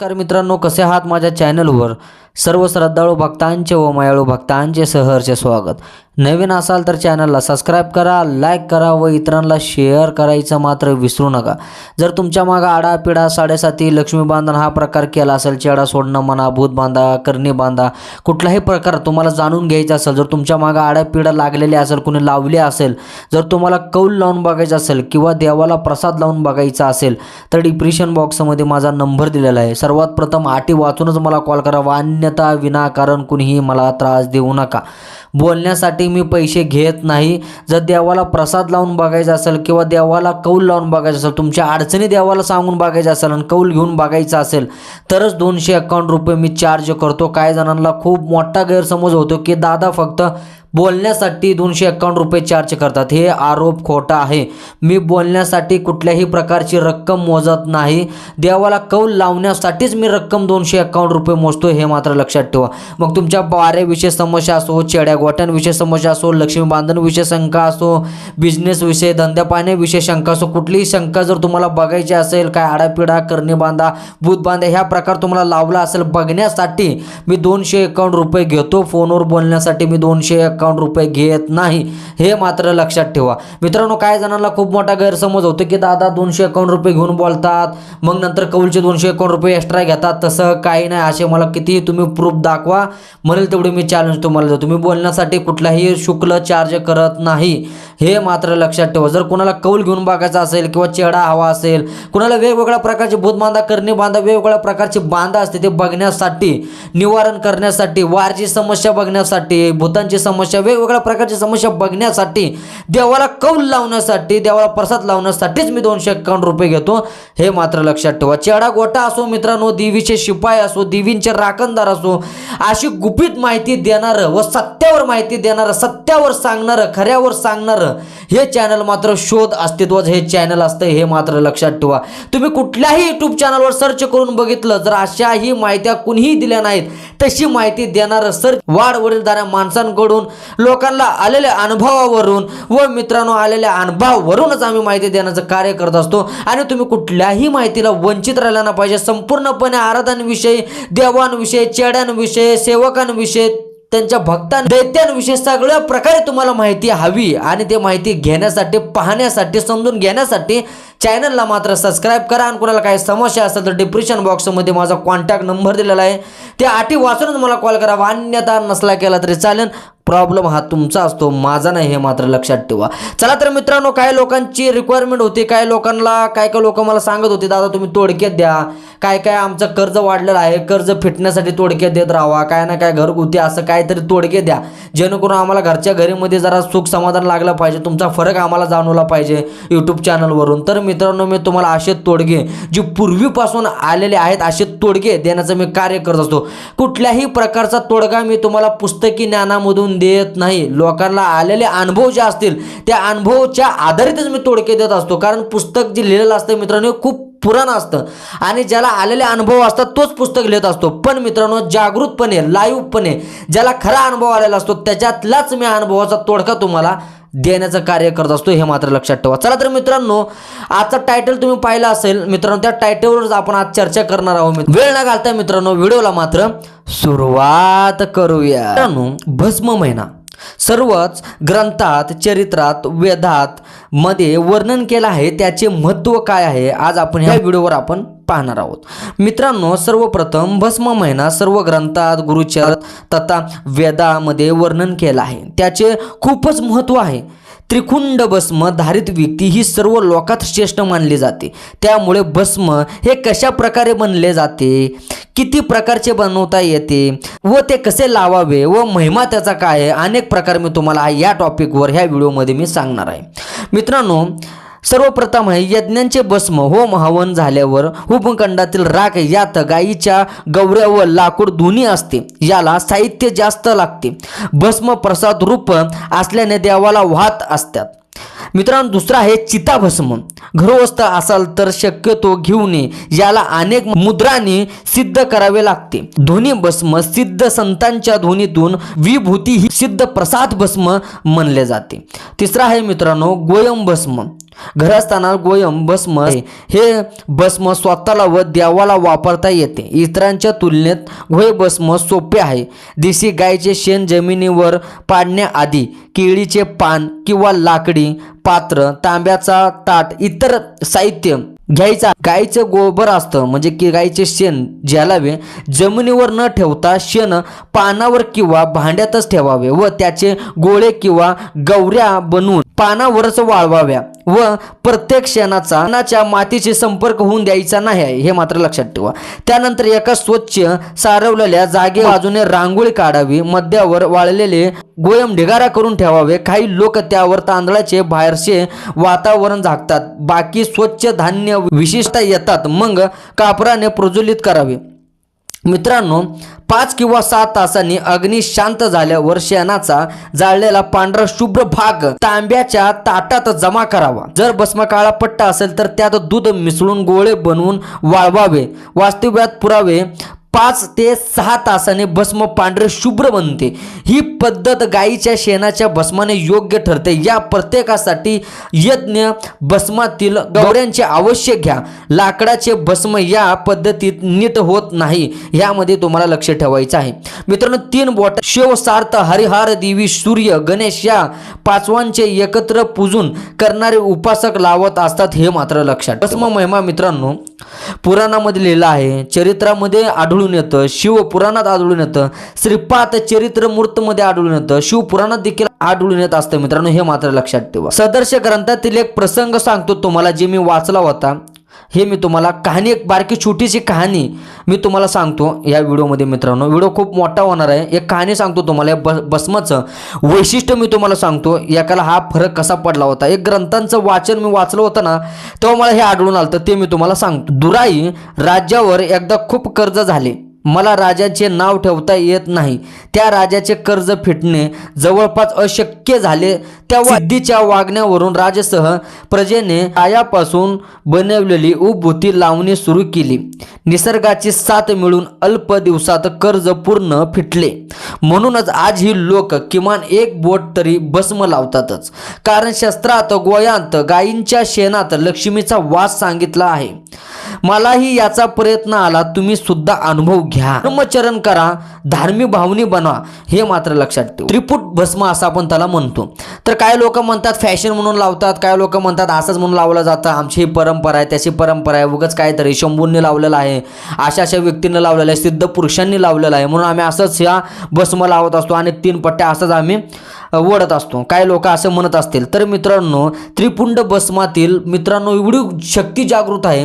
नमस्कार मित्रांनो कसे आहात माझ्या चॅनलवर सर्व श्रद्धाळू भक्तांचे व मायाळू भक्तांचे सहर्ष स्वागत. नवीन असाल तर चॅनलला सबस्क्राईब करा लाईक करा व इतरांना शेअर करायचं मात्र विसरू नका. जर तुमच्या मागं आडापिडा साडेसाती लक्ष्मी बांधण हा प्रकार केला असेल चेडा सोडणं म्हणा भूत बांधा करणी बांधा कुठलाही प्रकार तुम्हाला जाणून घ्यायचा असेल जर तुमच्या मागं आडापिडा लागलेली असेल कुणी लावली असेल जर तुम्हाला कौल लावून बघायचं असेल किंवा देवाला प्रसाद लावून बघायचा असेल तर डिप्रेशन बॉक्समध्ये माझा नंबर दिलेला आहे. सर्वात प्रथम आटी वाचूनच मला कॉल करा व अन्यथा विनाकारण कुणीही मला त्रास देऊ नका. बोलण्यासाठी मी पैसे घेत नाही. जर देवाला प्रसाद लावून बघायचा असेल किंवा देवाला कौल लावून बघायचं असेल तुमच्या अडचणी देवाला सांगून बघायचं असेल आणि कौल घेऊन बघायचं असेल तरच दोनशे अकाउंट रुपये मी चार्ज करतो. काही जणांना खूप मोठा गैरसमज होतो की दादा फक्त बोलण्यासाठी दोनशे अकाउंट रुपये चार्ज करतात. हे आरोप खोटा आहे. मी बोलण्यासाठी कुठल्याही प्रकारची रक्कम मोजत नाही. देवाला कौल लावण्यासाठीच मी रक्कम दोनशे अकाउंट रुपये मोजतो हे मात्र लक्षात ठेवा. मग तुमच्या बाऱ्याविषयी समस्या असो चेड्या गोट्यांविषयी समस्या असो लक्ष्मी बांधणविषयी शंका असो बिझनेस विषय धंद्या पाण्याविषयी शंका असो कुठलीही शंका जर तुम्हाला बघायची असेल काय आडापिडा करणे बांधा भूत बांधा ह्या प्रकार तुम्हाला लावला असेल बघण्यासाठी मी दोनशे एकावन्न रुपये घेतो. फोनवर बोलण्यासाठी मी दोनशे अकाउंट रुपये घेत नाही. हे मात्र लक्षात ठेवा. मित्रांनो काय जणांना खूप मोठा गैरसमज होतो की दादा दोनशे अकाउंट रुपये घेऊन बोलतात मग नंतर कौलचे दोनशे अकाउंट रुपये एक्स्ट्रा घेतात. तसं काही नाही. असे मला कितीही तुम्ही प्रूफ दाखवा. म्हणेल तेवढी मी चॅलेंज तुम्हाला देतो. तुम्ही करण्यासाठी कुठलाही शुक्ल चार्ज करत नाही. हे मात्र लक्षात ठेवा. जर कोणाला कौल घेऊन बघायचा असेल किंवा चेहरा हवा असेल कुणाला वेगवेगळ्या प्रकारचे भूत बांधा करणे बांधा वेगवेगळ्या प्रकारचे बांधा असते ते बघण्यासाठी निवारण करण्यासाठी वारची समस्या बघण्यासाठी भूतांची समस्या वेगवेगळ्या प्रकारची समस्या बघण्यासाठी देवाला कौल लावण्यासाठी देवाला प्रसाद लावण्यासाठीच मी दोनशे एक्कावन्न रुपये घेतो. हे मात्र लक्षात ठेवा. चेडा गोटा असो मित्रांनो देवीचे शिपाई असो देवींचे राखणदार असो अशी गुपित माहिती देणारं व सत्यावर माहिती देणारं सत्यावर सांगणारं खऱ्यावर सांगणारं हे चॅनल मात्र शोध अस्तित्व हे चॅनल असतं हे मात्र लक्षात ठेवा. तुम्ही कुठल्याही युट्यूब चॅनलवर सर्च करून बघितलं जर अशाही माहित्या कुणीही दिल्या नाहीत तशी माहिती देणारं सर्च वाढ वडीलधाऱ्या माणसांकडून लोकांना आलेल्या अनुभवावरून व मित्रांनो आलेल्या अनुभवावरूनच आम्ही माहिती देण्याचं कार्य करत असतो. आणि तुम्ही कुठल्याही माहितीला वंचित राहिला ना पाहिजे. संपूर्णपणे आराधांविषयी देवांविषयी चेड्यांविषयी सेवकांविषयी त्यांच्या भक्तां दैत्यांविषयी सगळ्या प्रकारे तुम्हाला माहिती हवी आणि ते माहिती घेण्यासाठी पाहण्यासाठी समजून घेण्यासाठी चॅनलला मात्र सबस्क्राईब करा. आणि कोणाला काही समस्या असेल तर डिप्रेशन बॉक्समध्ये माझा कॉन्टॅक्ट नंबर दिलेला आहे. ते आठी वाचूनच मला कॉल करा अन्यथा नसला केला तरी चालेल. प्रॉब्लेम हा तुमचा असतो माझा नाही हे मात्र लक्षात ठेवा. चला तर मित्रांनो काही लोकांची रिक्वायरमेंट होती काही लोकांना काय काय लोक मला सांगत होते दादा तुम्ही तोडक्यात द्या. काय काय आमचं कर्ज वाढलेलं आहे कर्ज फिटण्यासाठी तोडक्यात देत राहावा. काय ना काय घरगुती असं काहीतरी तोडके द्या. जेणेकरून आम्हाला घरच्या घरीमध्ये जरा सुख समाधान लागलं पाहिजे तुमचा फरक आम्हाला जाणवला पाहिजे यूट्यूब चॅनलवरून तर मित्रांनो मी तुम्हाला असे तोडगे जे पूर्वीपासून आलेले आहेत असे तोडगे देण्याचं मी कार्य करत असतो. कुठल्याही प्रकारचा तोडगा मी तुम्हाला पुस्तकी ज्ञानामधून देत नाही. लोकांना आलेले अनुभव जे असतील त्या अनुभवाच्या आधारितच मी तोडके देत असतो. कारण पुस्तक जे लिहिलेलं असतं मित्रांनो हे खूप पुराण असतं. आणि ज्याला आलेले अनुभव असतात तोच पुस्तक लिहित असतो. पण मित्रांनो जागृतपणे लाईव्हपणे ज्याला खरा अनुभव आलेला असतो त्याच्यातलाच मी अनुभवाचा तोडका तुम्हाला देण्याचं कार्य करत असतो हे मात्र लक्षात ठेवा. चला तर मित्रांनो आजचा टायटल तुम्ही पाहिला असेल मित्रांनो त्या टायटलवरच आपण आज चर्चा करणार आहोत. वेळ न घालता मित्रांनो व्हिडिओला मात्र सुरुवात करूया. मित्रांनो भस्म महिना. सर्वच ग्रंथात चरित्रात वेदात मध्ये वर्णन केलं आहे. त्याचे महत्त्व काय आहे? आज आपण ह्या व्हिडिओवर आपण पाहणार आहोत. मित्रांनो सर्वप्रथम भस्म महिना सर्व ग्रंथात गुरुचर तथा वेदामध्ये वर्णन केलं आहे. त्याचे खूपच महत्त्व आहे. त्रिकुंड भस्म धारित व्यक्ती ही सर्व लोकात श्रेष्ठ मानली जाते. त्यामुळे भस्म हे कशा प्रकारे बनले जाते? किती प्रकारचे बनवता येते? व ते कसे लावावे? व महिमा त्याचा काय आहे? अनेक प्रकार मी तुम्हाला या टॉपिकवर ह्या व्हिडिओमध्ये मी सांगणार आहे. मित्रांनो सर्वप्रथम आहे यज्ञांचे भस्म होम हवन झाल्यावर उपखंडातील राख यात गायीच्या गौऱ्या व लाकूड दोन्ही असते. याला साहित्य जास्त लागते. भस्म प्रसाद रूप असल्याने देवाला वाहत असतात. मित्रांनो दुसरा आहे चिताभस्म. घरवस्थ असाल तर शक्यतो घेऊ नये याला अनेक मुद्रांनी सिद्ध करावे लागते. ध्वनी भस्म सिद्ध संतांच्या ध्वनीतून विभूती ही सिद्ध प्रसाद भस्म म्हणले जाते. तिसरा आहे मित्रांनो गोयम भस्म. घरास्थाना गोयम भस्म हे भस्म स्वतःला व देवाला वापरता येते. इतरांच्या तुलनेत गोय भस्म सोपे आहे. देशी गायचे शेण जमिनीवर पाडण्याआधी केळीचे पान किंवा लाकडी पात्र तांब्याचा ताट इतर साहित्य घ्यायचा. गाईचं गोबर असतं म्हणजे की गाईचे शेण ज्यालावे जमिनीवर न ठेवता शेण पानावर किंवा भांड्यातच ठेवावे व त्याचे गोळे किंवा गवऱ्या बनवून पानावरच वाळवाव्या. व प्रत्येक शेणाचा शेणाच्या मातीशी संपर्क होऊन द्यायचा नाही आहे हे मात्र लक्षात ठेवा. त्यानंतर एका स्वच्छ सारवलेल्या जागे बाजूने रांगोळी काढावी मध्यावर वाळलेले गोयम ढिगारा करून ठेवावे. काही लोक त्यावर तांदळाचे बाहेरचे वातावरण झाकतात. बाकी स्वच्छ धान्य विशेषता येतात. मग कापराने प्रज्वलित करावे. मित्रांनो पाच किंवा सात तासांनी अग्नी शांत झाल्यावर शेणाचा जाळलेला पांढरा शुभ्र भाग तांब्याच्या ताटात जमा करावा. जर भस्म काळा पट्टा असेल तर त्यात दूध मिसळून गोळे बनवून वाळवावे. वास्तव्यात पुरावे पाच ते सहा तासाने भस्म पांढरे शुभ्र बनते. ही पद्धत गायीच्या शेणाच्या भस्माने योग्य ठरते. या प्रत्येकासाठी यज्ञ भस्मातील गौऱ्यांचे अवश्य घ्या. लाकडाचे भस्म या पद्धतीत नीट होत नाही यामध्ये तुम्हाला लक्ष ठेवायचं आहे. मित्रांनो तीन बोट शिव सार्थ हरिहार देवी सूर्य गणेश या पाचवांचे एकत्र पूजून करणारे उपासक लावत असतात हे मात्र लक्षात भस्म महिमा मित्रांनो पुराणामध्ये लिहिलं आहे चरित्रामध्ये आढळून येतं शिव पुराणात आढळून येतं श्रीपाद चरित्र मूर्तमध्ये आढळून येतं शिव पुराणात देखील आढळून येत असतं मित्रांनो हे मात्र लक्षात ठेवा. सदर्श ग्रंथातील एक प्रसंग सांगतो तुम्हाला जे मी वाचला होता. हे मी तुम्हाला कहाणी एक बारकी छोटीशी कहाणी मी तुम्हाला सांगतो या व्हिडिओमध्ये मित्रांनो. व्हिडिओ खूप मोठा होणार आहे. एक कहाणी सांगतो तुम्हाला या ब भस्माचं वैशिष्ट्य मी तुम्हाला सांगतो. एकाला हा फरक कसा पडला होता? एक ग्रंथांचं वाचन मी वाचलं होतं ना तेव्हा मला हे आढळून आलं. तर ते मी तुम्हाला सांगतो. दुराई राज्यावर एकदा खूप कर्ज झाले. मला राजाचे नाव ठेवता येत नाही. त्या राजाचे कर्ज फिटणे जवळपास अशक्य झाले. तेव्हा सिद्धीच्या वागण्यावरून राजसह प्रजेने आयापासून बनवलेली उभूती लावणी सुरू केली. निसर्गाची साथ मिळून अल्प दिवसात कर्ज पूर्ण फिटले. म्हणूनच आज ही लोक किमान एक बोट तरी भस्म लावतातच. कारण शस्त्रात गोयांत गायींच्या शेणात लक्ष्मीचा वास सांगितला आहे. मलाही याचा प्रयत्न आला तुम्ही सुद्धा अनुभव घ्या. धर्मचरण करा धार्मिक भावनी बनवा हे मात्र लक्षात ठेवा. त्रिपुट भस्म असं आपण त्याला म्हणतो. तर काय लोक म्हणतात फॅशन म्हणून लावतात काय लोक म्हणतात असंच म्हणून लावलं जातं आमची ही परंपरा आहे त्याची परंपरा आहे उगाच काहीतरी शंभूंनी लावलेलं आहे अशा अशा व्यक्तींनी लावलेलं आहे सिद्ध पुरुषांनी लावलेलं आहे म्हणून आम्ही असंच ह्या भस्म लावत असतो आणि तीन पट्ट्या असंच आम्ही ओढत असतो. काय लोक असं म्हणत असतील तर मित्रांनो त्रिपुंड भस्मातील मित्रांनो एवढी शक्ती जागृत आहे.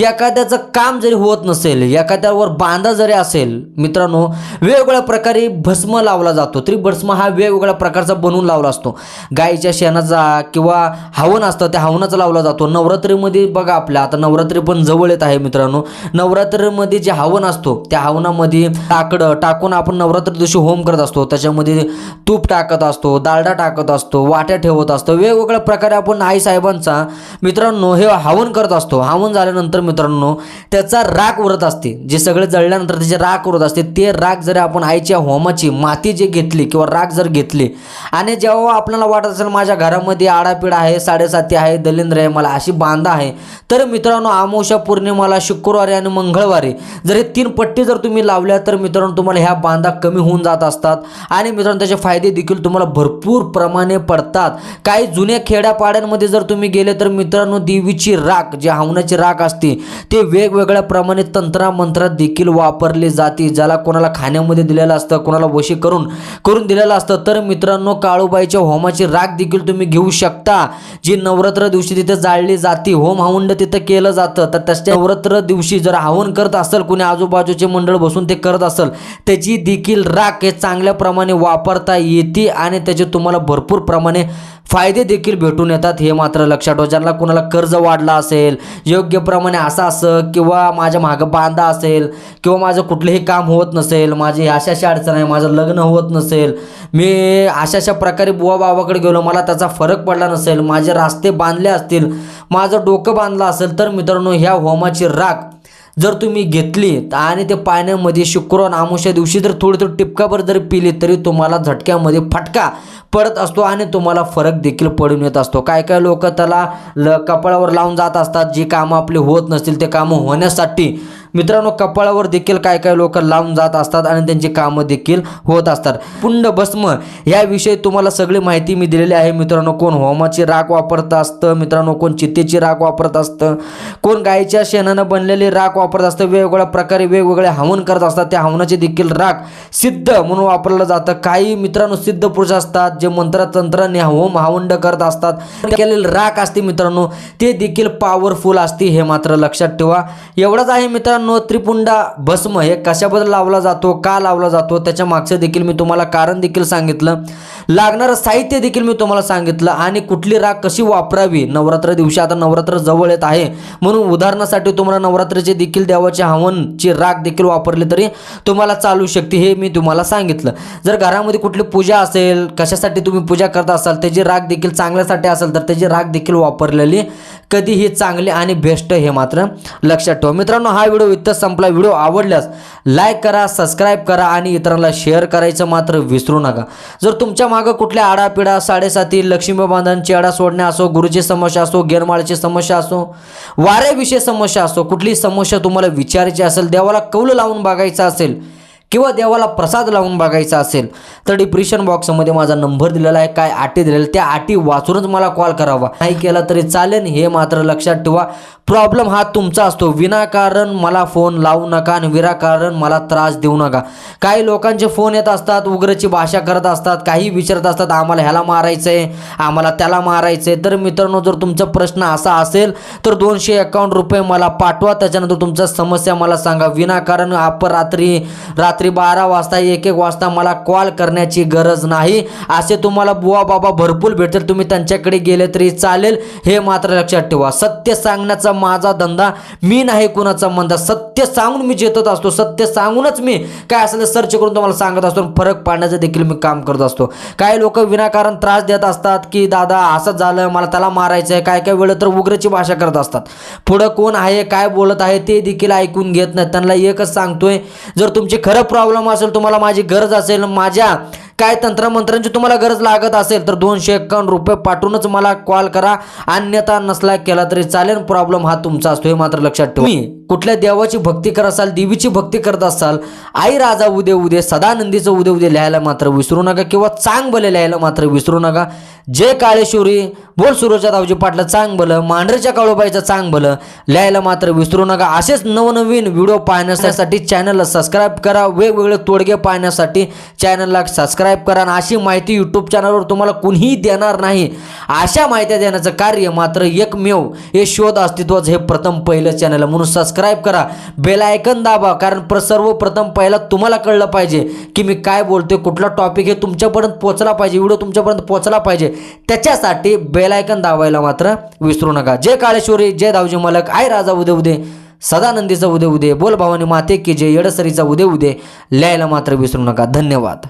एखाद्याचं काम जरी होत नसेल एखाद्यावर बांधा जरी असेल मित्रांनो वेगवेगळ्या प्रकारे भस्म लावला जातो. त्रिभस्म हा वेगवेगळ्या प्रकारचा बनवून लावला असतो. गायीच्या शेणाचा किंवा हवन असतं त्या हवनाचा लावला जातो. नवरात्रीमध्ये बघा आपल्या आता नवरात्री पण जवळ येत आहे मित्रांनो. नवरात्रीमध्ये जे हवन असतो त्या हवनामध्ये टाकडं टाकून आपण नवरात्री दिवशी होम करत असतो. त्याच्यामध्ये तूप टाकत असतो. दालडा टाकत असतो वाट्या ठेवत असतो. वेगवेगळ्या प्रकारे आपण आई साहेबांचा मित्रांनो हे हवन करत असतो. हवन झाल्यानंतर मित्रांनो त्याचा राख उरत असते. जे सगळे जळल्यानंतर त्याचे राख उरत असते. ते राख जर आपण आईच्या होमाची माती जे घेतली किंवा राख जर घेतली आणि जेव्हा आपल्याला वाटत असेल माझ्या घरामध्ये आडापिडा आहे साडेसाती आहे दलिंद्र आहे मला अशी बांधा आहे तर मित्रांनो आमोशा पौर्णिमाला शुक्रवारी आणि मंगळवारी जर हे तीन पट्टी जर तुम्ही लावल्या तर मित्रांनो तुम्हाला ह्या बांधा कमी होऊन जात असतात. आणि मित्रांनो त्याचे फायदे देखील तुम्हाला भरपूर प्रमाणे पडतात. काही जुन्या खेड्यापाड्यांमध्ये जर तुम्ही गेले तर मित्रांनो देवीची राख जी हवनाची राख असते ते वेगवेगळ्या प्रमाणे तंत्रामंत्रात देखील वापरले जाते. ज्याला कोणाला खाण्यामध्ये दिलेलं असतं कोणाला वशी करून करून दिलेलं असतं. तर मित्रांनो काळूबाईच्या होमाची राख देखील तुम्ही घेऊ शकता. जी नवरात्र दिवशी तिथे जाळली जाते. होम हवंड तिथं केलं जातं. तर त्याच्या नवरात्र दिवशी जर हवन करत असेल कुणी आजूबाजूचे मंडळ बसून ते करत असेल त्याची देखील राख हे चांगल्या प्रमाणे वापरता येते आणि त्याचे तुम्हाला भरपूर प्रमाणे फायदे देखील भेटून येतात हे मात्र लक्षात ठेवा. ज्यांना कोणाला कर्ज वाढला असेल योग्य प्रमाणे असं असं किंवा माझ्या मागं बांधा असेल किंवा माझं कुठलंही काम होत नसेल माझी अशा अशा अडचण आहे माझं लग्न होत नसेल मी अशा अशा प्रकारे बुवा बाबाकडे गेलो मला त्याचा फरक पडला नसेल माझे रास्ते बांधले असतील माझं डोकं बांधलं असेल तर मित्रांनो ह्या होमाची राख जर तुम्ही घेतली आणि ते पाण्यामध्ये शुक्रवार आमुष्या दिवशी जर थोडी थोडी टिपकाभर जर पिली तरी तुम्हाला झटक्यामध्ये फटका पडत असतो आणि तुम्हाला फरक देखील पडून येत असतो. काय काय लोक त्याला ल कपाळावर लावून जात असतात. जी कामं आपली होत नसतील ते कामं होण्यासाठी मित्रांनो कपाळावर देखील काय काय लोक लावून जात असतात आणि त्यांची कामं देखील होत असतात. पुंड भस्म याविषयी तुम्हाला सगळी माहिती मी दिलेली आहे. मित्रांनो कोण होमाची राख वापरत असतं? मित्रांनो कोण चितेची राख वापरत असतं? कोण गायीच्या शेणानं बनलेली राख वापरत असतं? वेगवेगळ्या प्रकारे वेगवेगळे हवन करत असतात. त्या हवनाची देखील राख सिद्ध म्हणून वापरलं जातं. काही मित्रांनो सिद्ध पुरुष असतात जे मंत्रतंत्राने होम हावंड करत असतात. केलेली राख असते मित्रांनो ते देखील पॉवरफुल असते हे मात्र लक्षात ठेवा. एवढंच आहे मित्रांनो. त्रिपुंडा भस्म हे कशाबद्दल लावला जातो का लावला जातो त्याच्या मागचं देखील मी तुम्हाला कारण देखील सांगितलं. लागणारं साहित्य देखील मी तुम्हाला सांगितलं आणि कुठली राख कशी वापरावी? नवरात्र दिवशी आता नवरात्र जवळ येत आहे. म्हणून उदाहरणासाठी तुम्हाला नवरात्रीचे देखील देवाचे हवनची राख देखील वापरली तरी तुम्हाला चालू शकते हे मी तुम्हाला सांगितलं. जर घरामध्ये कुठली पूजा असेल कशासाठी तुम्ही पूजा करत असाल त्याची राख देखील चांगल्यासाठी असेल तर त्याची राख देखील वापरलेली कधीही चांगली आणि बेस्ट हे मात्र लक्षात ठेवा. मित्रांनो हा व्हिडिओ इथं संपला. व्हिडिओ आवडल्यास लाईक करा सबस्क्राईब करा आणि इतरांना शेअर करायचं मात्र विसरू नका. जर तुमच्या मागं कुठल्या आडापिडा साडेसाती लक्ष्मी बांधांची आडा सोडणे असो गुरुची समस्या असो गेरमाळची समस्या असो वाऱ्याविषयी समस्या असो कुठली समस्या तुम्हाला विचारायची असेल देवाला कौल लावून बघायचं असेल किंवा देवाला प्रसाद लावून बघायचा असेल तर डिप्रेशन बॉक्समध्ये माझा नंबर दिलेला आहे. काय अटी दिलेल्या त्या अटी वाचूनच मला कॉल करावा. नाही केला तरी चालेल हे मात्र लक्षात ठेवा. प्रॉब्लेम हा तुमचा असतो. विनाकारण मला फोन लावू नका आणि विनाकारण मला त्रास देऊ नका. काही लोकांचे फोन येत असतात उग्रची भाषा करत असतात काही विचारत असतात आम्हाला ह्याला मारायचं आहे आम्हाला त्याला मारायचं आहे तर मित्रांनो जर तुमचा प्रश्न असा असेल तर दोनशे एकावन्न रुपये मला पाठवा. त्याच्यानंतर तुमचा समस्या मला सांगा. विनाकारण अपरात्री रात्री बारा वाजता एक एक वाजता मला कॉल करण्याची गरज नाही. असे तुम्हाला बुवा बाबा भरपूर भेटेल. तुम्ही त्यांच्याकडे गेले तरी चालेल. हे मात्र लक्षात ठेवा. सत्य सांगण्याचा माझा धंदा मी नाही कुणाचा मंदा. सत्य सांगून मी जेतत असतो. सत्य सांगूनच मी काय असेल सर्च करून तुम्हाला सांगत असतो. आणि फरक पाडण्याचं देखील मी काम करत असतो. काही लोक विनाकारण त्रास देत असतात की दादा असं झालं मला त्याला मारायचं आहे काय काय वेळ तर उग्रची भाषा करत असतात. पुढं कोण आहे काय बोलत आहे ते देखील ऐकून घेत नाही. त्यांना एकच सांगतोय जर तुमची खरं प्रॉब्लेम असेल तुम्हाला माझी गरज असेल माझ्या काय तंत्रमंत्रांची तुम्हाला गरज लागत असेल तर दोनशे एक्कावन्न रुपये पाठवूनच मला कॉल करा. अन्यथा नसला केला तरी चालेल प्रॉब्लेम हा तुमचा असतो हे मात्र लक्षात ठेवा. कुठल्या देवाची भक्ती करत असाल देवीची भक्ती करत असाल आई राजा उदे उदे सदानंदीचं उदे उदे लिहायला मात्र विसरू नका किंवा चांग भले लिहायला मात्र विसरू नका. जय काळेश्वरी बोल सुरोजा दावजी पाटला चांग भलं मांढरेच्या काळोबाईचं चांग भलं लिहायला मात्र विसरू नका. असेच नवनवीन व्हिडिओ पाहण्यासाठी चॅनलला सबस्क्राईब करा. वेगवेगळे तोडगे पाहण्यासाठी चॅनलला सबस्क्राईब करा आणि अशी माहिती यूट्यूब चॅनलवर तुम्हाला कुणीही देणार नाही. अशा माहित्या देण्याचं कार्य मात्र एकमेव हे शोध अस्तित्वाचं हे प्रथम पहिलं चॅनल म्हणून सबस्क्राईब करा. बेलायकन दाबा. कारण प्र सर्वप्रथम पहिला तुम्हाला कळलं पाहिजे की मी काय बोलतोय कुठला टॉपिक हे तुमच्यापर्यंत पोचला पाहिजे व्हिडिओ तुमच्यापर्यंत पोचला पाहिजे. त्याच्यासाठी बेलायकन दाबायला मात्र विसरू नका. जय काळेश्वरी जय दावजी मलक. आय राजा उदे उदे. सदानंदीचा उदे उदे. बोल भावानी माते की जय. येडसरीचा उदे उदे. लिहायला मात्र विसरू नका. धन्यवाद.